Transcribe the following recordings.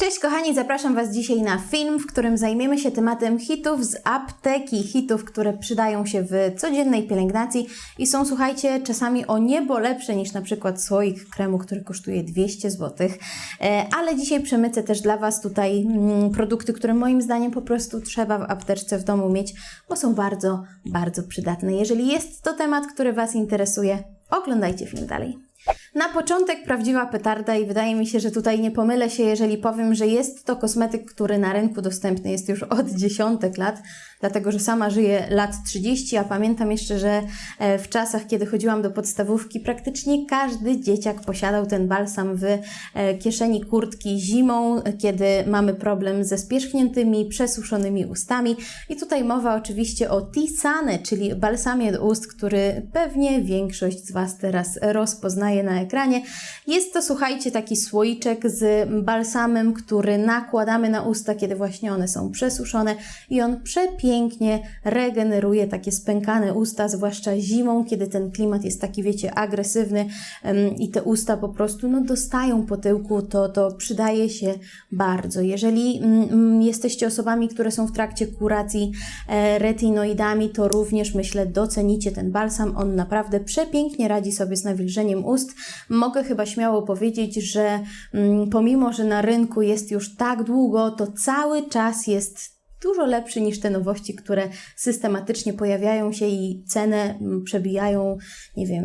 Cześć kochani, zapraszam Was dzisiaj na film, w którym zajmiemy się tematem hitów z apteki, hitów, które przydają się w codziennej pielęgnacji i są, słuchajcie, czasami o niebo lepsze niż na przykład słoik kremu, który kosztuje 200 zł. E, Ale dzisiaj przemycę też dla Was tutaj mm, produkty, które moim zdaniem po prostu trzeba w apteczce w domu mieć, bo są bardzo, bardzo przydatne. Jeżeli jest to temat, który Was interesuje, oglądajcie film dalej. Na początek prawdziwa petarda i wydaje mi się, że tutaj nie pomylę się, jeżeli powiem, że jest to kosmetyk, który na rynku dostępny jest już od dziesiątek lat, dlatego że sama żyję lat 30, a pamiętam jeszcze, że e, w czasach, kiedy chodziłam do podstawówki, praktycznie każdy dzieciak posiadał ten balsam w e, kieszeni kurtki zimą, kiedy mamy problem ze spierzchniętymi, przesuszonymi ustami. I tutaj mowa oczywiście o Tisane, czyli balsamie do ust, który pewnie większość z Was teraz rozpoznaje na ekranie. Jest to, słuchajcie, taki słoiczek z balsamem, który nakładamy na usta, kiedy właśnie one są przesuszone i on przepięknie regeneruje takie spękane usta, zwłaszcza zimą, kiedy ten klimat jest taki, wiecie, agresywny i te usta po prostu no, dostają po tyłku, to, to przydaje się bardzo. Jeżeli mm, mm, jesteście osobami, które są w trakcie kuracji e, retinoidami, to również myślę docenicie ten balsam. On naprawdę przepięknie radzi sobie z nawilżeniem ust. Mogę chyba śmiało powiedzieć, że mm, pomimo, że na rynku jest już tak długo, to cały czas jest dużo lepszy niż te nowości, które systematycznie pojawiają się i cenę mm, przebijają, nie wiem,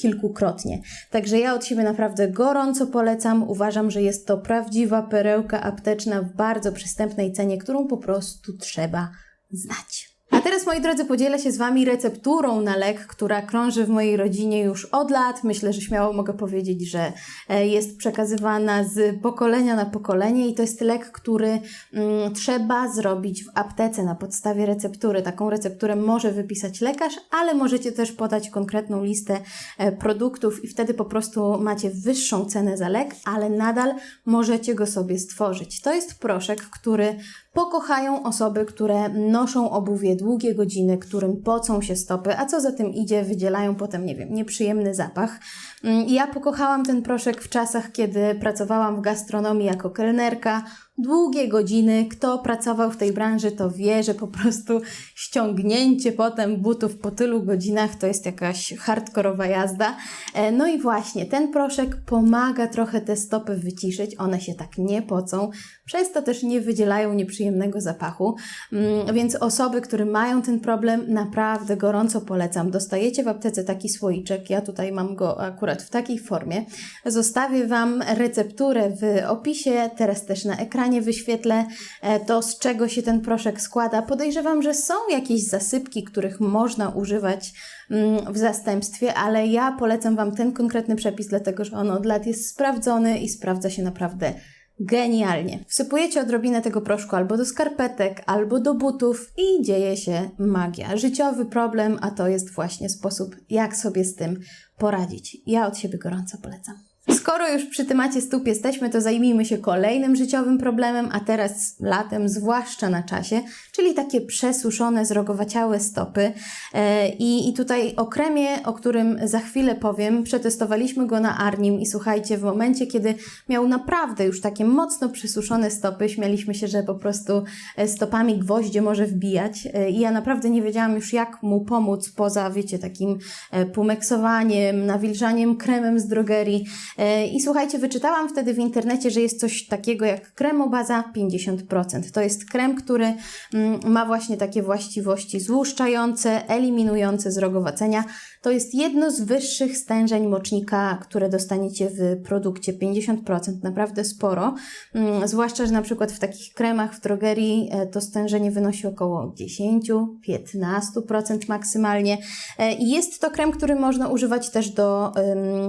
kilkukrotnie. Także ja od siebie naprawdę gorąco polecam. Uważam, że jest to prawdziwa perełka apteczna w bardzo przystępnej cenie, którą po prostu trzeba znać. Teraz, moi drodzy, podzielę się z Wami recepturą na lek, która krąży w mojej rodzinie już od lat. Myślę, że śmiało mogę powiedzieć, że e, jest przekazywana z pokolenia na pokolenie i to jest lek, który mm, trzeba zrobić w aptece na podstawie receptury. Taką recepturę może wypisać lekarz, ale możecie też podać konkretną listę e, produktów i wtedy po prostu macie wyższą cenę za lek, ale nadal możecie go sobie stworzyć. To jest proszek, który pokochają osoby, które noszą obuwie długie godziny, którym pocą się stopy, a co za tym idzie, wydzielają potem, nie wiem, nieprzyjemny zapach. Mm, Ja pokochałam ten proszek w czasach, kiedy pracowałam w gastronomii jako kelnerka. Długie godziny. Kto pracował w tej branży, to wie, że po prostu ściągnięcie potem butów po tylu godzinach to jest jakaś hardkorowa jazda. E, No i właśnie, ten proszek pomaga trochę te stopy wyciszyć. One się tak nie pocą, przez to też nie wydzielają nieprzyjemnego zapachu. Mm, Więc osoby, które mają ten problem, naprawdę gorąco polecam. Dostajecie w aptece taki słoiczek. Ja tutaj mam go akurat w takiej formie. Zostawię Wam recepturę w opisie, teraz też na ekranie wyświetlę e, to, z czego się ten proszek składa. Podejrzewam, że są jakieś zasypki, których można używać mm, w zastępstwie, ale ja polecam Wam ten konkretny przepis, dlatego że on od lat jest sprawdzony i sprawdza się naprawdę Genialnie. Wsypujecie odrobinę tego proszku albo do skarpetek, albo do butów i dzieje się magia. Życiowy problem, a to jest właśnie sposób, jak sobie z tym poradzić. Ja od siebie gorąco polecam. Skoro już przy temacie stóp jesteśmy, to zajmijmy się kolejnym życiowym problemem, a teraz latem, zwłaszcza na czasie, czyli takie przesuszone, zrogowaciałe stopy. E, I, I tutaj o kremie, o którym za chwilę powiem, przetestowaliśmy go na Arnim i słuchajcie, w momencie, kiedy miał naprawdę już takie mocno przysuszone stopy, śmialiśmy się, że po prostu e, stopami gwoździe może wbijać E, i ja naprawdę nie wiedziałam już, jak mu pomóc poza, wiecie, takim pumeksowaniem, nawilżaniem kremem z drogerii. E, I słuchajcie, wyczytałam wtedy w internecie, że jest coś takiego jak kremobaza 50%. To jest krem, który mm, ma właśnie takie właściwości złuszczające, eliminujące zrogowacenia. To jest jedno z wyższych stężeń mocznika, które dostaniecie w produkcie 50%, naprawdę sporo. Mm, Zwłaszcza, że na przykład w takich kremach w drogerii e, to stężenie wynosi około 10-15% maksymalnie. E, jest to krem, który można używać też do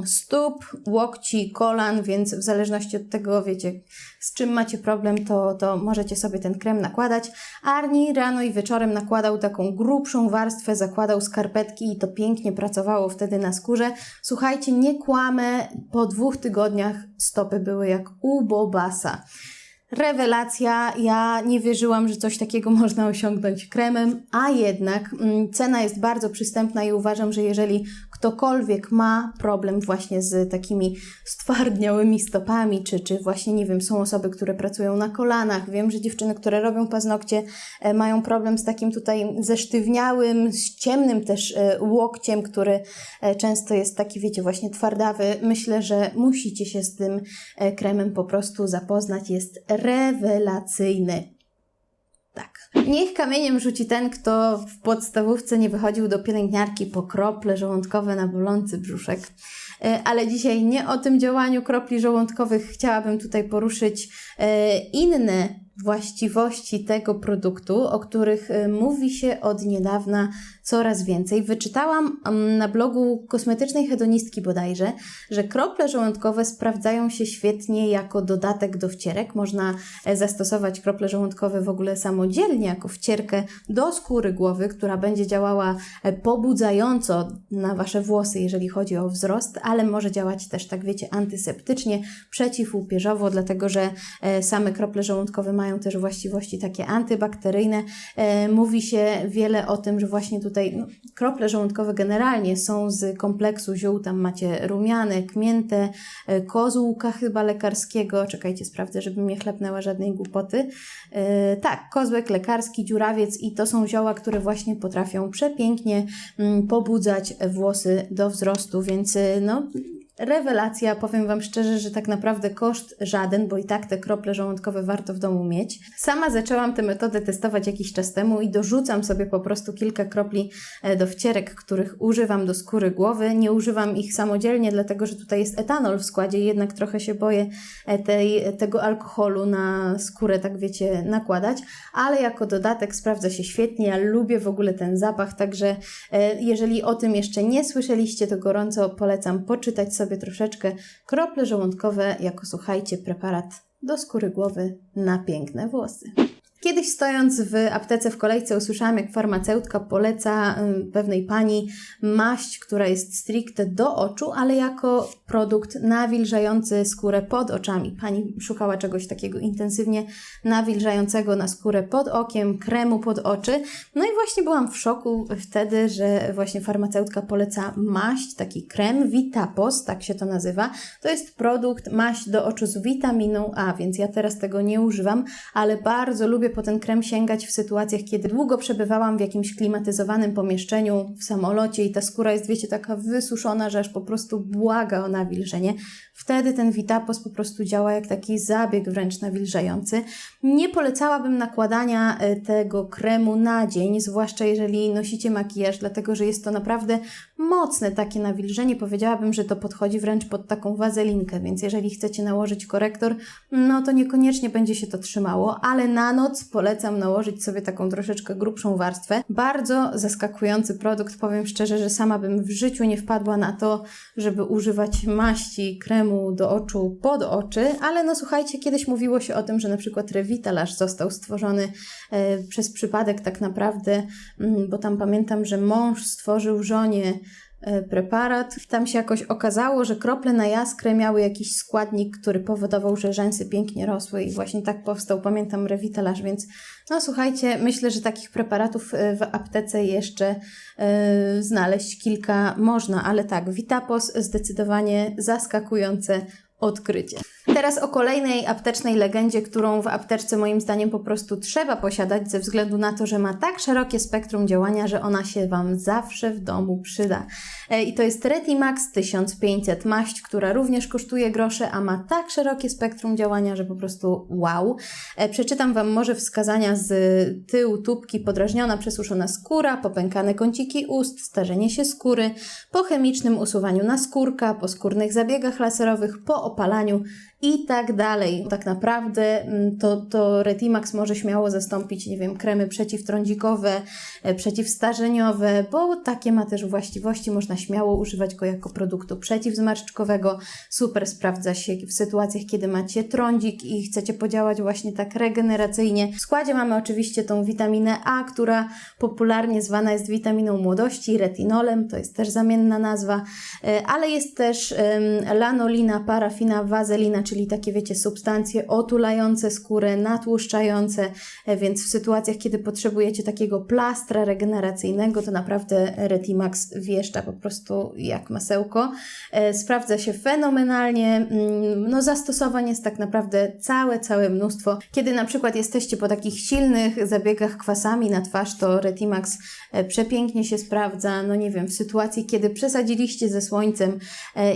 stóp, łokci, kolan, więc w zależności od tego, wiecie, z czym macie problem, to, to możecie sobie ten krem nakładać. Arni rano i wieczorem nakładał taką grubszą warstwę, zakładał skarpetki i to pięknie pracowało wtedy na skórze. Słuchajcie, nie kłamę, po dwóch tygodniach stopy były jak u Bobasa. Rewelacja, ja nie wierzyłam, że coś takiego można osiągnąć kremem, a jednak mm, cena jest bardzo przystępna i uważam, że jeżeli ktokolwiek ma problem właśnie z takimi stwardniałymi stopami, czy, czy właśnie, nie wiem, są osoby, które pracują na kolanach, wiem, że dziewczyny, które robią paznokcie, e, mają problem z takim tutaj zesztywniałym, z ciemnym też e, łokciem, który e, często jest taki, wiecie, właśnie twardawy. Myślę, że musicie się z tym kremem po prostu zapoznać. Jest rewelacyjny. Tak. Niech kamieniem rzuci ten, kto w podstawówce nie wychodził do pielęgniarki po krople żołądkowe na bolący brzuszek. E, Ale dzisiaj nie o tym działaniu kropli żołądkowych chciałabym tutaj poruszyć e, inne właściwości tego produktu, o których e, mówi się od niedawna coraz więcej. Wyczytałam na blogu kosmetycznej hedonistki bodajże, że krople żołądkowe sprawdzają się świetnie jako dodatek do wcierek. Można e, zastosować krople żołądkowe w ogóle samodzielnie jako wcierkę do skóry głowy, która będzie działała e, pobudzająco na Wasze włosy, jeżeli chodzi o wzrost, ale może działać też, tak wiecie, antyseptycznie, przeciwłupieżowo, dlatego że e, same krople żołądkowe mają też właściwości takie antybakteryjne. Mówi się wiele o tym, że właśnie tutaj no, krople żołądkowe generalnie są z kompleksu ziół, tam macie rumianek, miętę, e, kozłka chyba lekarskiego, czekajcie, sprawdzę, żebym nie chlapnęła żadnej głupoty. E, Tak, kozłek lekarski, dziurawiec i to są zioła, które właśnie potrafią przepięknie mm, pobudzać włosy do wzrostu, więc e, no Rewelacja, powiem Wam szczerze, że tak naprawdę koszt żaden, bo i tak te krople żołądkowe warto w domu mieć. Sama zaczęłam tę metodę testować jakiś czas temu i dorzucam sobie po prostu kilka kropli e, do wcierek, których używam do skóry głowy. Nie używam ich samodzielnie, dlatego że tutaj jest etanol w składzie jednak trochę się boję e, tej, tego alkoholu na skórę, tak wiecie, nakładać, ale jako dodatek sprawdza się świetnie. Ja lubię w ogóle ten zapach, także e, jeżeli o tym jeszcze nie słyszeliście, to gorąco polecam poczytać sobie troszeczkę krople żołądkowe jako, słuchajcie, preparat do skóry głowy na piękne włosy. Kiedyś stojąc w aptece w kolejce usłyszałam, jak farmaceutka poleca pewnej pani maść, która jest stricte do oczu, ale jako produkt nawilżający skórę pod oczami. Pani szukała czegoś takiego intensywnie nawilżającego na skórę pod okiem, kremu pod oczy. No i właśnie byłam w szoku wtedy, że właśnie farmaceutka poleca maść, taki krem Vitapos, tak się to nazywa. To jest produkt maść do oczu z witaminą A, więc ja teraz tego nie używam, ale bardzo lubię po ten krem sięgać w sytuacjach, kiedy długo przebywałam w jakimś klimatyzowanym pomieszczeniu, w samolocie i ta skóra jest, wiecie, taka wysuszona, że aż po prostu błaga o nawilżenie. Wtedy ten Vitapos po prostu działa jak taki zabieg wręcz nawilżający. Nie polecałabym nakładania e, tego kremu na dzień, zwłaszcza jeżeli nosicie makijaż, dlatego że jest to naprawdę mocne takie nawilżenie. Powiedziałabym, że to podchodzi wręcz pod taką wazelinkę, więc jeżeli chcecie nałożyć korektor, no to niekoniecznie będzie się to trzymało, ale na noc polecam nałożyć sobie taką troszeczkę grubszą warstwę. Bardzo zaskakujący produkt, powiem szczerze, że sama bym w życiu nie wpadła na to, żeby używać maści, kremu do oczu pod oczy, ale no słuchajcie, kiedyś mówiło się o tym, że na przykład Revitalash został stworzony e, przez przypadek tak naprawdę, mm, bo tam pamiętam, że mąż stworzył żonie preparat. Tam się jakoś okazało, że krople na jaskrę miały jakiś składnik, który powodował, że rzęsy pięknie rosły i właśnie tak powstał, pamiętam, Revitalash, więc no słuchajcie, myślę, że takich preparatów e, w aptece jeszcze e, znaleźć kilka można, ale tak, Vitapos zdecydowanie zaskakujące odkrycie. Teraz o kolejnej aptecznej legendzie, którą w apteczce moim zdaniem po prostu trzeba posiadać ze względu na to, że ma tak szerokie spektrum działania, że ona się Wam zawsze w domu przyda. E, I to jest Retimax 1500 maść, która również kosztuje grosze, a ma tak szerokie spektrum działania, że po prostu wow. E, Przeczytam Wam może wskazania z tyłu tubki podrażniona, przesuszona skóra, popękane kąciki ust, starzenie się skóry, po chemicznym usuwaniu naskórka, po skórnych zabiegach laserowych, po opalaniu i tak dalej. Tak naprawdę mm, to, to Retimax może śmiało zastąpić, nie wiem, kremy przeciwtrądzikowe, e, przeciwstarzeniowe, bo takie ma też właściwości, można śmiało używać go jako produktu przeciwzmarszczkowego. Super sprawdza się w sytuacjach, kiedy macie trądzik i chcecie podziałać właśnie tak regeneracyjnie. W składzie mamy oczywiście tą witaminę A, która popularnie zwana jest witaminą młodości, retinolem, to jest też zamienna nazwa, e, ale jest też lanolina, parafina, wazelina, czyli takie wiecie, substancje otulające skórę, natłuszczające, e, więc w sytuacjach, kiedy potrzebujecie takiego plastra regeneracyjnego, to naprawdę Retimax wjeżdża po prostu jak masełko. E, Sprawdza się fenomenalnie, mm, no zastosowań jest tak naprawdę całe, całe mnóstwo. Kiedy na przykład jesteście po takich silnych zabiegach kwasami na twarz, to Retimax e, przepięknie się sprawdza, no nie wiem, w sytuacji, kiedy przesadziliście ze słońcem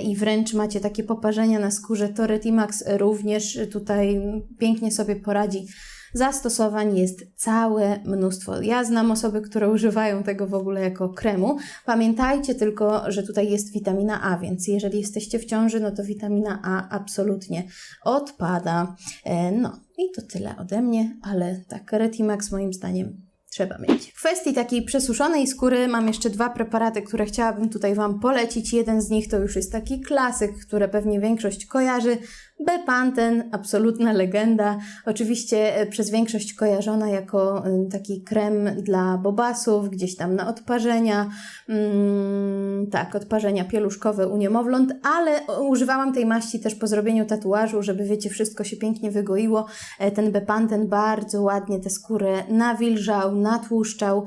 i wręcz macie takie poparzenia na skórze, to Retimax również tutaj pięknie sobie poradzi. Zastosowań jest całe mnóstwo. Ja znam osoby, które używają tego w ogóle jako kremu. Pamiętajcie tylko, że tutaj jest witamina A, więc jeżeli jesteście w ciąży, no to witamina A absolutnie odpada. E, No i to tyle ode mnie, ale tak, Retimax moim zdaniem trzeba mieć. W kwestii takiej przesuszonej skóry mam jeszcze dwa preparaty, które chciałabym tutaj Wam polecić. Jeden z nich to już jest taki klasyk, który pewnie większość kojarzy. Bepanten, absolutna legenda. Oczywiście e, przez większość kojarzona jako e, taki krem dla bobasów, gdzieś tam na odparzenia, mm, tak, odparzenia pieluszkowe u niemowląt, ale używałam tej maści też po zrobieniu tatuażu, żeby wiecie, wszystko się pięknie wygoiło. E, Ten Bepanten bardzo ładnie tę skórę nawilżał, natłuszczał,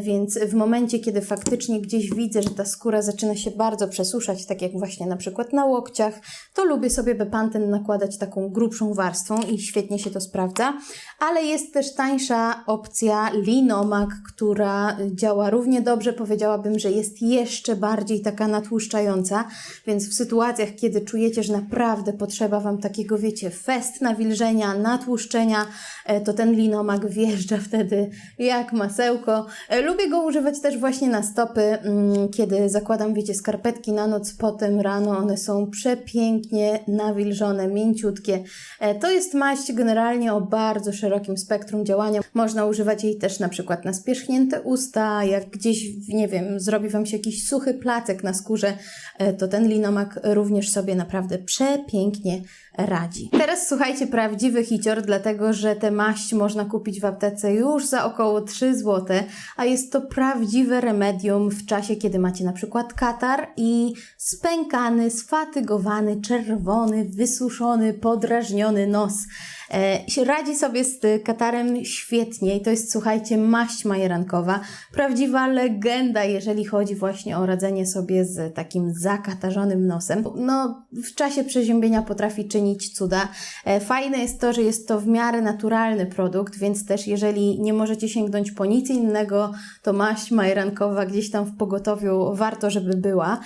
więc w momencie, kiedy faktycznie gdzieś widzę, że ta skóra zaczyna się bardzo przesuszać, tak jak właśnie na przykład na łokciach, to lubię sobie Bepanten nakładać taką grubszą warstwą i świetnie się to sprawdza. Ale jest też tańsza opcja Linomak, która działa równie dobrze. Powiedziałabym, że jest jeszcze bardziej taka natłuszczająca, więc w sytuacjach, kiedy czujecie, że naprawdę potrzeba Wam takiego, wiecie, fest nawilżenia, natłuszczenia, e, to ten Linomak wjeżdża wtedy jak masełko. E, Lubię go używać też właśnie na stopy, mm, kiedy zakładam, wiecie, skarpetki na noc, potem rano one są przepięknie nawilżone, mięciutkie. E, To jest maść generalnie o bardzo szerokim spektrum działania. Można używać jej też na przykład na spierzchnięte usta, jak gdzieś, nie wiem, zrobi Wam się jakiś suchy placek na skórze, e, to ten linomak również sobie naprawdę przepięknie radzi. Teraz słuchajcie, prawdziwy hicior, dlatego że tę maść można kupić w aptece już za około 3 zł, a jest to prawdziwe remedium w czasie, kiedy macie na przykład katar i spękany, sfatygowany, czerwony, wysuszony, podrażniony nos. E, radzi sobie z katarem świetnie i to jest, słuchajcie, maść majerankowa. Prawdziwa legenda, jeżeli chodzi właśnie o radzenie sobie z takim zakatarzonym nosem. No, w czasie przeziębienia potrafi czynić cuda. E, fajne jest to, że jest to w miarę naturalny produkt, więc też jeżeli nie możecie sięgnąć po nic innego, to maść majerankowa gdzieś tam w pogotowiu warto, żeby była.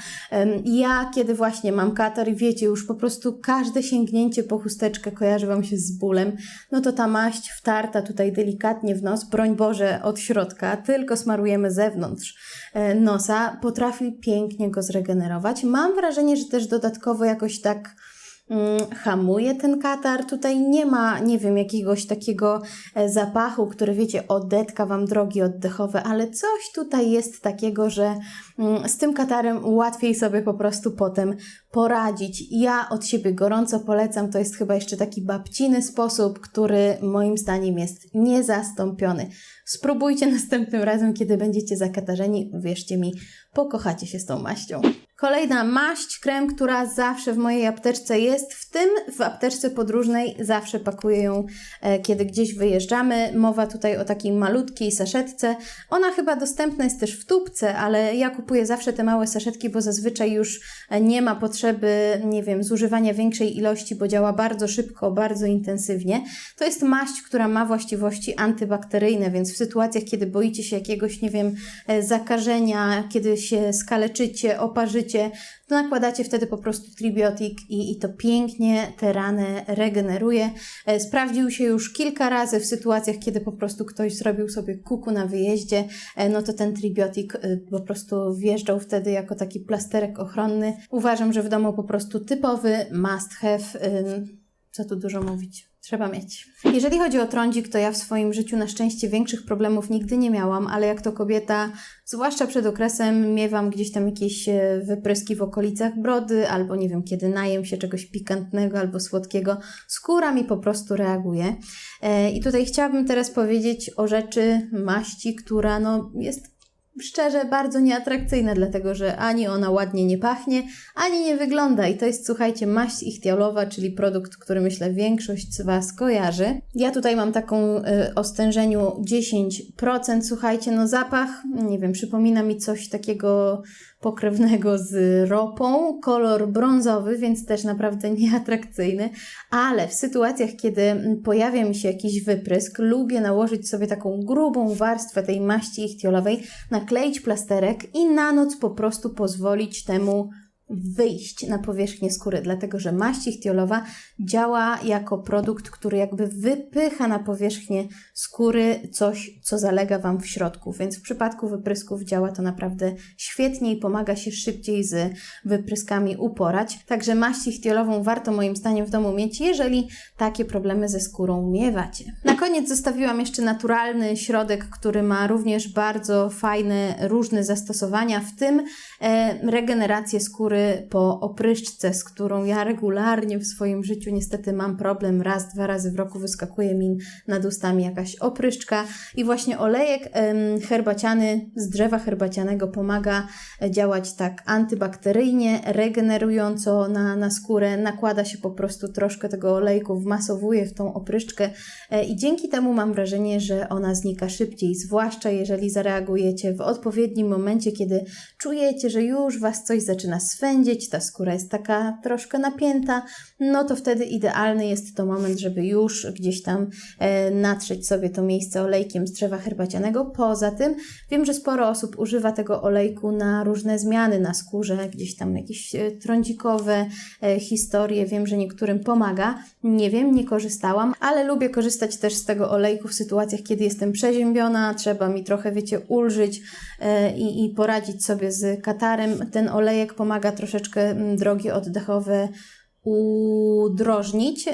Ja, kiedy właśnie mam katar wiecie, już po prostu każde sięgnięcie po chusteczkę kojarzy Wam się z bólem, no to ta maść wtarta tutaj delikatnie w nos, broń Boże od środka, tylko smarujemy zewnątrz e, nosa, potrafi pięknie go zregenerować. Mam wrażenie, że też dodatkowo jakoś tak hamuje ten katar. Tutaj nie ma, nie wiem, jakiegoś takiego e, zapachu, który wiecie, odetka Wam drogi oddechowe, ale coś tutaj jest takiego, że mm, z tym katarem łatwiej sobie po prostu potem poradzić. Ja od siebie gorąco polecam, to jest chyba jeszcze taki babciny sposób, który moim zdaniem jest niezastąpiony. Spróbujcie następnym razem, kiedy będziecie zakatarzeni, wierzcie mi, pokochacie się z tą maścią. Kolejna maść, krem, która zawsze w mojej apteczce jest, w tym w apteczce podróżnej zawsze pakuję ją, e, kiedy gdzieś wyjeżdżamy. Mowa tutaj o takiej malutkiej saszetce. Ona chyba dostępna jest też w tubce, ale ja kupuję zawsze te małe saszetki, bo zazwyczaj już e, nie ma potrzeby, nie wiem, zużywania większej ilości, bo działa bardzo szybko, bardzo intensywnie. To jest maść, która ma właściwości antybakteryjne, więc w sytuacjach, kiedy boicie się jakiegoś, nie wiem, e, zakażenia, kiedy się skaleczycie, oparzycie, to nakładacie wtedy po prostu tribiotik i, i to pięknie te rany regeneruje. E, Sprawdził się już kilka razy w sytuacjach, kiedy po prostu ktoś zrobił sobie kuku na wyjeździe, e, no to ten tribiotik po prostu wjeżdżał wtedy jako taki plasterek ochronny. Uważam, że w domu po prostu typowy must have. Co tu dużo mówić? Trzeba mieć. Jeżeli chodzi o trądzik, to ja w swoim życiu na szczęście większych problemów nigdy nie miałam, ale jak to kobieta, zwłaszcza przed okresem, miewam gdzieś tam jakieś e, wypryski w okolicach brody, albo nie wiem, kiedy najem się czegoś pikantnego albo słodkiego, skóra mi po prostu reaguje. E, I tutaj chciałabym teraz powiedzieć o rzeczy maści, która no, jest szczerze bardzo nieatrakcyjna, dlatego że ani ona ładnie nie pachnie, ani nie wygląda. I to jest, słuchajcie, maść ichtiolowa, czyli produkt, który myślę większość z Was kojarzy. Ja tutaj mam taką y, o stężeniu 10%. Słuchajcie, no zapach, nie wiem, przypomina mi coś takiego pokrewnego z ropą, kolor brązowy, więc też naprawdę nieatrakcyjny, ale w sytuacjach, kiedy pojawia mi się jakiś wyprysk, lubię nałożyć sobie taką grubą warstwę tej maści ichtiolowej, nakleić plasterek i na noc po prostu pozwolić temu wyjść na powierzchnię skóry, dlatego że maść ichtiolowa działa jako produkt, który jakby wypycha na powierzchnię skóry coś, co zalega Wam w środku, więc w przypadku wyprysków działa to naprawdę świetnie i pomaga się szybciej z wypryskami uporać. Także maść ichtiolową warto moim zdaniem w domu mieć, jeżeli takie problemy ze skórą miewacie. Na koniec zostawiłam jeszcze naturalny środek, który ma również bardzo fajne, różne zastosowania, w tym e, regenerację skóry po opryszczce, z którą ja regularnie w swoim życiu niestety mam problem. Raz, dwa razy w roku wyskakuje mi nad ustami jakaś opryszczka i właśnie olejek herbaciany z drzewa herbacianego pomaga e, działać tak antybakteryjnie, regenerująco na, na skórę. Nakłada się po prostu troszkę tego olejku, wmasowuje w tą opryszczkę e, i dzięki temu mam wrażenie, że ona znika szybciej, zwłaszcza jeżeli zareagujecie w odpowiednim momencie, kiedy czujecie, że już Was coś zaczyna swędzić, ta skóra jest taka troszkę napięta, no to wtedy idealny jest to moment, żeby już gdzieś tam e, natrzeć sobie to miejsce olejkiem z drzewa herbacianego. Poza tym wiem, że sporo osób używa tego olejku na różne zmiany na skórze, gdzieś tam jakieś e, trądzikowe e, historie. Wiem, że niektórym pomaga. Nie wiem, nie korzystałam, ale lubię korzystać też z tego olejku w sytuacjach, kiedy jestem przeziębiona, trzeba mi trochę, wiecie, ulżyć i, i poradzić sobie z katarem. Ten olejek pomaga troszeczkę mm, drogi oddechowe udrożnić.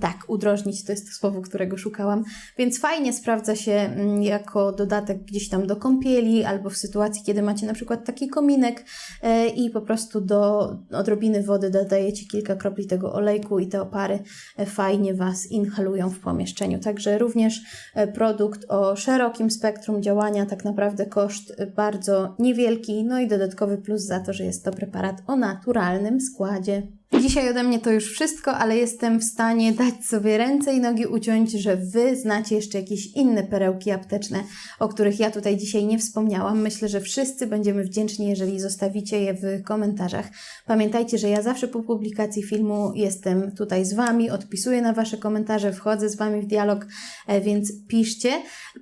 Tak, udrożnić to jest słowo, którego szukałam. Więc fajnie sprawdza się mm, jako dodatek gdzieś tam do kąpieli albo w sytuacji, kiedy macie na przykład taki kominek e, i po prostu do odrobiny wody dodajecie kilka kropli tego olejku i te opary e, fajnie Was inhalują w pomieszczeniu. Także również e, produkt o szerokim spektrum działania, tak naprawdę koszt bardzo niewielki, no i dodatkowy plus za to, że jest to preparat o naturalnym składzie. Dzisiaj ode mnie to już wszystko, ale jestem w stanie dać sobie ręce i nogi uciąć, że Wy znacie jeszcze jakieś inne perełki apteczne, o których ja tutaj dzisiaj nie wspomniałam. Myślę, że wszyscy będziemy wdzięczni, jeżeli zostawicie je w komentarzach. Pamiętajcie, że ja zawsze po publikacji filmu jestem tutaj z Wami, odpisuję na Wasze komentarze, wchodzę z Wami w dialog, e, więc piszcie.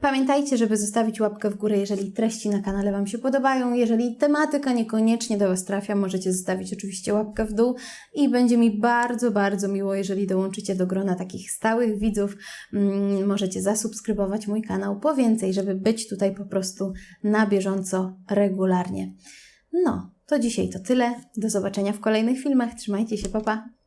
Pamiętajcie, żeby zostawić łapkę w górę, jeżeli treści na kanale Wam się podobają. Jeżeli tematyka niekoniecznie do Was trafia, możecie zostawić oczywiście łapkę w dół i będzie mi bardzo, bardzo miło, jeżeli dołączycie do grona takich stałych widzów. Mm, możecie zasubskrybować mój kanał po więcej, żeby być tutaj po prostu na bieżąco regularnie. No, to dzisiaj to tyle. Do zobaczenia w kolejnych filmach. Trzymajcie się, papa.